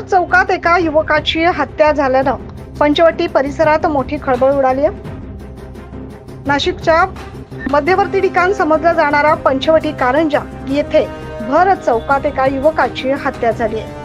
चौकात एका युवकाची हत्या झाल्यानं पंचवटी परिसरात मोठी खळबळ उडाली आहे. नाशिकच्या मध्यवर्ती ठिकाण समजला जाणारा पंचवटी कारंजा येथे भर चौकात एका युवकाची हत्या झाली आहे.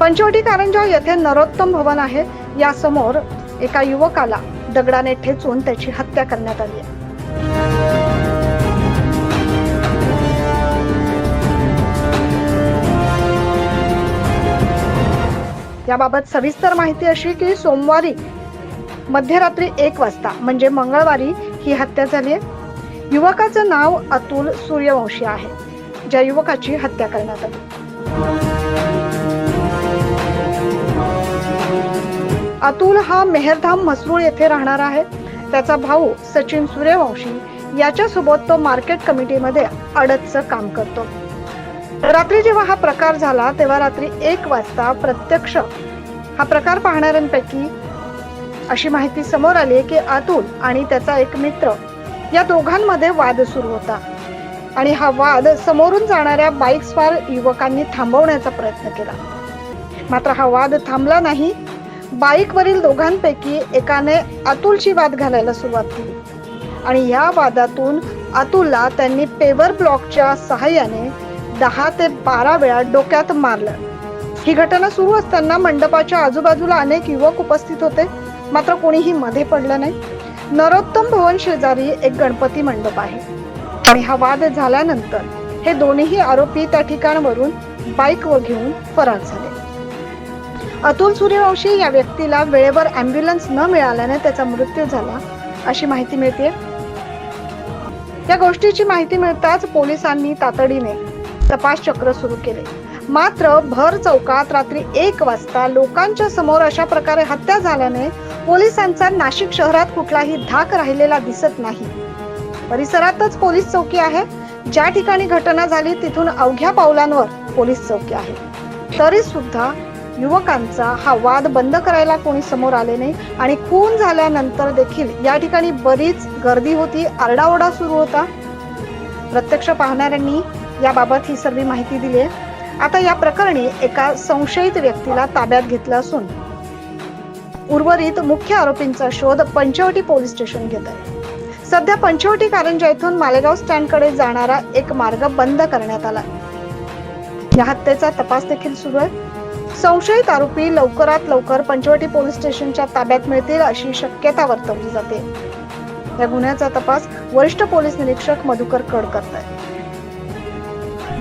पंचवटी कारंजा येथे नरोत्तम भवन आहे. यासमोर एका युवकाला दगडाने ठेचून त्याची हत्या करण्यात आली आहे. याबाबत सविस्तर माहिती अशी की सोमवारी मध्यरात्री एक वाजता म्हणजे मंगळवारी ही हत्या झाली आहे. युवकाचं नाव अतुल सूर्यवंशी आहे ज्या युवकाची हत्या करण्यात आली. अतुल हा मेहरधाम मसरूळ येथे राहणार आहे. त्याचा भाऊ सचिन सूर्यवंशी याच्यासोबत तो मार्केट कमिटीमध्ये अडतचं काम करतो. रात्री जेव्हा हा प्रकार झाला तेव्हा रात्री एक वाजता प्रत्यक्ष हा प्रकार पाहणाऱ्यांपैकी अशी माहिती समोर आली की अतुल आणि त्याचा एक मित्र या दोघांमध्ये वाद सुरू होता. आणि हा वाद समोरून जाणाऱ्या बाईक स्वार युवकांनी थांबवण्याचा प्रयत्न केला. मात्र हा वाद थांबला नाही. बाईकवरील दोघांपैकी एकाने अतुलची वाद घालायला सुरुवात केली. आणि या वादातून अतुलला त्यांनी पेवर ब्लॉकच्या सहाय्याने दहा ते बारा वेळा डोक्यात मारलं. ही घटना सुरू असताना मंडपाच्या आजूबाजूला अनेक युवक उपस्थित होते. मात्र कोणीही मध्ये पडलं नाही. नरोत्तम भवन शेजारी एक गणपती मंडप आहे. आणि हा वाद झाल्यानंतर हे दोन्ही आरोपी त्या ठिकाणवरून बाईक व घेऊन फरार झाले. अतुल सूर्यवंशी या व्यक्तीला वेळेवर अँब्युलन्स न मिळाल्याने त्याचा मृत्यू झाला अशी माहिती मिळते या गोष्टीची माहिती मिळताच पोलिसांनी तातडीने तपास चक्र सुरू केले. मात्र भर चौकात रात्री एक वाजता लोकांच्या समोर अशा प्रकारे हत्या झाल्याने पोलिसांचा नाशिक शहरात कुठलाही धाक राहिलेला दिसत नाही. परिसरातच पोलीस चौकी आहे. ज्या ठिकाणी घटना झाली तिथून अवघ्या पावलांवर पोलीस चौकी आहे. तरी सुद्धा युवकांचा हा वाद बंद करायला कोणी समोर आले नाही आणि खून झाल्यानंतर देखील या ठिकाणी बरीच गर्दी होती आरडाओरडा सुरू होता. प्रत्यक्ष पाहणाऱ्यांनी याबाबत ही सर्व माहिती दिली आहे. आता या प्रकरणी एका संशयित व्यक्तीला ताब्यात घेतलं असून उर्वरित मुख्य आरोपींचा शोध पंचवटी पोलीस स्टेशन घेत आहे. सध्या पंचवटी कारंजा येथून मालेगाव स्टँडकडे जाणारा एक मार्ग बंद करण्यात आला. या हत्येचा तपास देखील सुरू आहे. संशयित आरोपी लवकरात लवकर पंचवटी पोलीस स्टेशनच्या ताब्यात मिळतील अशी शक्यता वर्तवली जाते. या गुन्ह्याचा तपास वरिष्ठ पोलीस निरीक्षक मधुकर कड करतायत